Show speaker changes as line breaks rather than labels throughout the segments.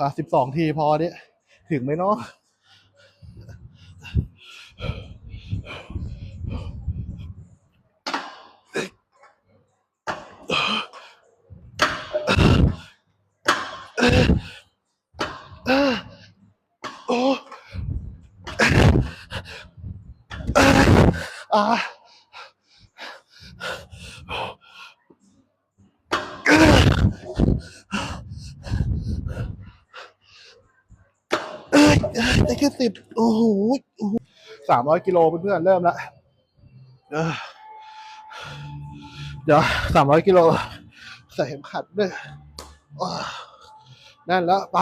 อะสิบสองทีพอเนี่ยถึงไหมเนาะโอ้อ่า เอ้ยเอ้ย ได้แค่สิบโอ้โหสามร้อยกิโลเพื่อนๆเริ่มล้วเดี๋ยวสามร้อยกิโลใส่เข็มขัดด้วยนั่นแล้วไป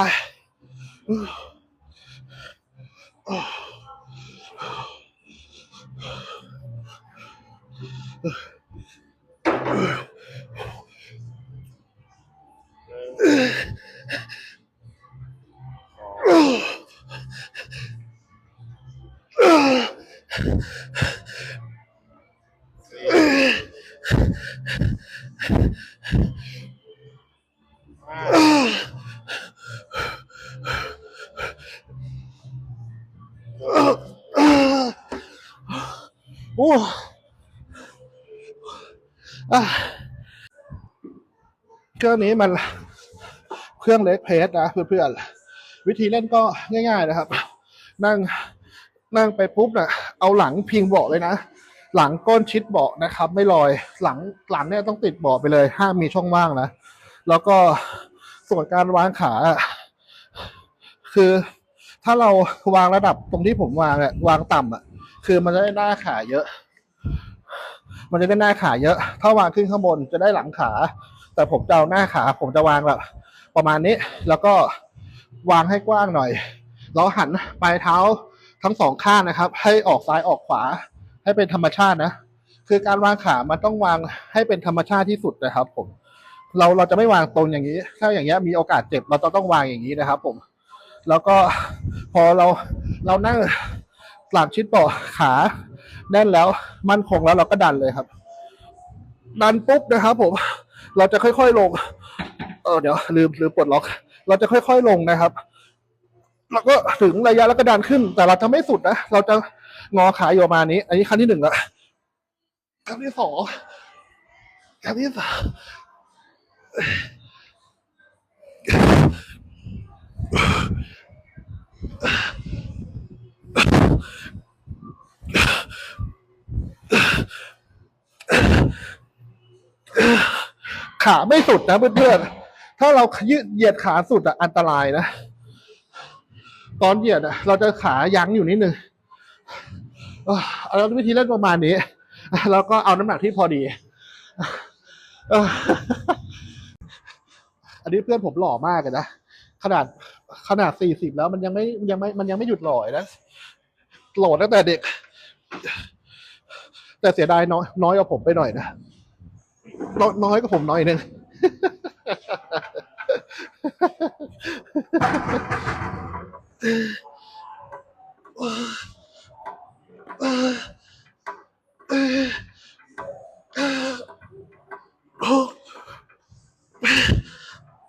โอ้อะเครื่องนี้มันเครื่องเล็กเพสนะเพื่อนๆวิธีเล่นก็ง่าย ๆ นะครับ นั่งนั่งไปปุ๊บน่ะ เอาหลังพิงเบาะเลยนะ หลังก้นชิดเบาะนะครับ ไม่ลอยหลังหลังเนี่ยต้องติดเบาะไปเลยห้ามมีช่องว่างนะ แล้วก็ส่วนการวางขา คือถ้าเราวางระดับตรงที่ผมวางอะวางต่ำอะคือมันจะได้หน้าขาเยอะ มันจะได้หน้าขาเยอะ ถ้าวางขึ้นข้างบนจะได้หลังขา แต่ผมจะเอาหน้าขา ผมจะวางแบบประมาณนี้ แล้วก็วางให้กว้างหน่อย แล้วหันปลายเท้า ทั้งสองข้างนะครับ ให้ออกซ้ายออกขวา ให้เป็นธรรมชาตินะ คือการวางขามันต้องวางให้เป็นธรรมชาติที่สุดนะครับ ผม เราเราจะไม่วางตรงอย่างนี้ ถ้าอย่างเงี้ยมีโอกาสเจ็บเราจะต้องวางอย่างนี้นะครับ ผม แล้วก็พอเราเรานั่งหลังชิดเบาะขาแน่นแล้วมั่นคงแล้วเราก็ดันเลยครับ ดันปุ๊บนะครับ ผม เราจะค่อยๆลง เออเดี๋ยวลืมลืมปลดล็อก เราจะค่อย ๆลงนะครับ แล้วก็ถึงระยะแล้วก็ดันขึ้น แต่เราจะไม่สุดนะเราจะงอขาอยู่ประมาณนี้ อันนี้ขั้นที่หนึ่งละขั้นที่สองขั้นที่สามขาไม่สุดนะเพื่อนๆถ้าเรายืดเหยียดขาสุดอะอันตรายนะ ตอนเหยียดอะเราจะขายั้งอยู่นิดนึงเอาวิธีเล่นประมาณนี้ แล้วก็เอาน้ำหนักที่พอดี อันนี้เพื่อนผมหล่อมากเลยนะ ขนาดขนาดสี่สิบแล้วมันยังไม่ยังไม่มันยังไม่หยุดหล่อยนะหล่อตั้งแต่เด็ก แต่เสียดายน้อยน้อยกว่าผมไปหน่อยนะน้อยน้อยกว่าผมน่อยนึง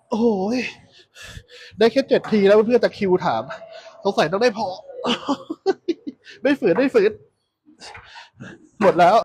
โอ้โหยได้แค่เจ็ดทีแล้วเพื่อนๆแต่คิวถาม สงสัยต้องได้พอ ไม่ฝืน ไม่ฝืน หมดแล้ว